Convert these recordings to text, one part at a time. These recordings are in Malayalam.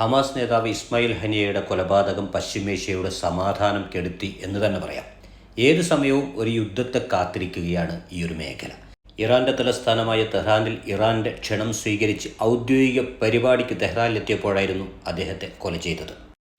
ഹമാസ് നേതാവ് ഇസ്മായിൽ ഹനിയയുടെ കൊലപാതകം പശ്ചിമേഷ്യയുടെ സമാധാനം കെടുത്തി എന്ന് തന്നെ പറയാം. ഏത് സമയവും ഒരു യുദ്ധത്തെ കാത്തിരിക്കുകയാണ് ഈ ഒരു മേഖല. ഇറാന്റെ തലസ്ഥാനമായ തെഹ്റാനിൽ ഇറാന്റെ ക്ഷണം സ്വീകരിച്ച് ഔദ്യോഗിക പരിപാടിക്ക് തെഹ്റാനിലെത്തിയപ്പോഴായിരുന്നു അദ്ദേഹത്തെ കൊല ചെയ്തത്.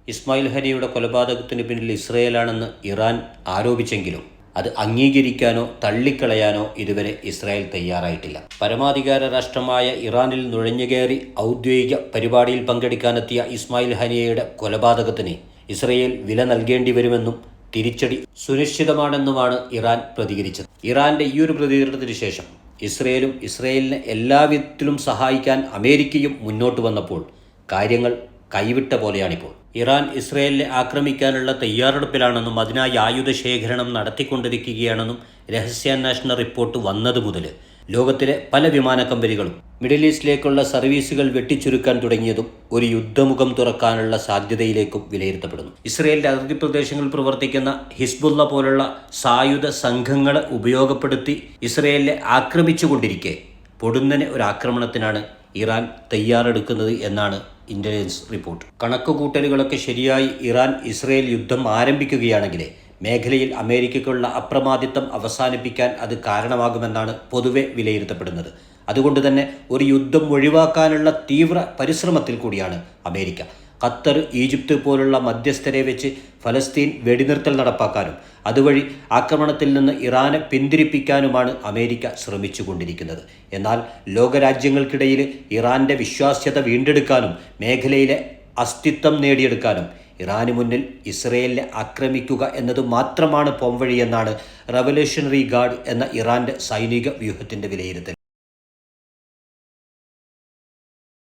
ഇസ്മായിൽ ഹനിയുടെ കൊലപാതകത്തിന് പിന്നിൽ ഇസ്രയേലാണെന്ന് ഇറാൻ ആരോപിച്ചെങ്കിലും അത് അംഗീകരിക്കാനോ തള്ളിക്കളയാനോ ഇതുവരെ ഇസ്രായേൽ തയ്യാറായിട്ടില്ല. പരമാധികാര രാഷ്ട്രമായ ഇറാനിൽ നുഴഞ്ഞുകയറി ഔദ്യോഗിക പരിപാടിയിൽ പങ്കെടുക്കാനെത്തിയ ഇസ്മായിൽ ഹനിയയുടെ കൊലപാതകത്തിന് ഇസ്രയേൽ വില നൽകേണ്ടി വരുമെന്നും തിരിച്ചടി സുനിശ്ചിതമാണെന്നുമാണ് ഇറാൻ പ്രതികരിച്ചത്. ഇറാന്റെ ഈ ഒരു പ്രതികരണത്തിന് ശേഷം ഇസ്രയേലും ഇസ്രയേലിനെ എല്ലാവിധത്തിലും സഹായിക്കാൻ അമേരിക്കയും മുന്നോട്ട് വന്നപ്പോൾ കാര്യങ്ങൾ കൈവിട്ട പോലെയാണിപ്പോൾ. ഇറാൻ ഇസ്രയേലിനെ ആക്രമിക്കാനുള്ള തയ്യാറെടുപ്പിലാണെന്നും അതിനായി ആയുധ ശേഖരണം നടത്തിക്കൊണ്ടിരിക്കുകയാണെന്നും രഹസ്യാന്വേഷണ റിപ്പോർട്ട് വന്നതു മുതൽ. ലോകത്തിലെ പല വിമാന കമ്പനികളും മിഡിൽ ഈസ്റ്റിലേക്കുള്ള സർവീസുകൾ വെട്ടിച്ചുരുക്കാൻ തുടങ്ങിയതും ഒരു യുദ്ധമുഖം തുറക്കാനുള്ള സാധ്യതയിലേക്കും വിലയിരുത്തപ്പെടുന്നു. ഇസ്രയേലിന്റെ അതിർത്തി പ്രദേശങ്ങളിൽ പ്രവർത്തിക്കുന്ന ഹിസ്ബുള്ള പോലുള്ള സായുധ സംഘങ്ങളെ ഉപയോഗപ്പെടുത്തി ഇസ്രയേലിനെ ആക്രമിച്ചുകൊണ്ടിരിക്കെ പൊടുന്നനെ ഒരു ആക്രമണത്തിനാണ് ഇറാൻ തയ്യാറെടുക്കുന്നത് എന്നാണ് ഇന്റലിജൻസ് റിപ്പോർട്ട് കണക്കുകൂട്ടലുകളൊക്കെ ശരിയായി ഇറാൻ ഇസ്രയേൽ യുദ്ധം ആരംഭിക്കുകയാണെങ്കിലേ മേഖലയിൽ അമേരിക്കയ്ക്കുള്ള അപ്രമാദിത്വം അവസാനിപ്പിക്കാൻ അത് കാരണമാകുമെന്നാണ് പൊതുവെ വിലയിരുത്തപ്പെടുന്നത്. അതുകൊണ്ട് തന്നെ ഒരു യുദ്ധം ഒഴിവാക്കാനുള്ള തീവ്ര പരിശ്രമത്തിൽ കൂടിയാണ് അമേരിക്ക. ഖത്തർ ഈജിപ്ത് പോലുള്ള മധ്യസ്ഥരെ വെച്ച് ഫലസ്തീൻ വെടിനിർത്തൽ നടപ്പാക്കാനും അതുവഴി ആക്രമണത്തിൽ നിന്ന് ഇറാനെ പിന്തിരിപ്പിക്കാനുമാണ് അമേരിക്ക ശ്രമിച്ചുകൊണ്ടിരിക്കുന്നത്. എന്നാൽ ലോകരാജ്യങ്ങൾക്കിടയിൽ ഇറാന്റെ വിശ്വാസ്യത വീണ്ടെടുക്കാനും മേഖലയിലെ അസ്തിത്വം നേടിയെടുക്കാനും ഇറാന് മുന്നിൽ ഇസ്രയേലിനെ ആക്രമിക്കുക എന്നത് മാത്രമാണ് പോംവഴിയെന്നാണ് റവല്യൂഷണറി ഗാർഡ് എന്ന ഇറാന്റെ സൈനിക വ്യൂഹത്തിന്റെ വിലയിരുത്തൽ.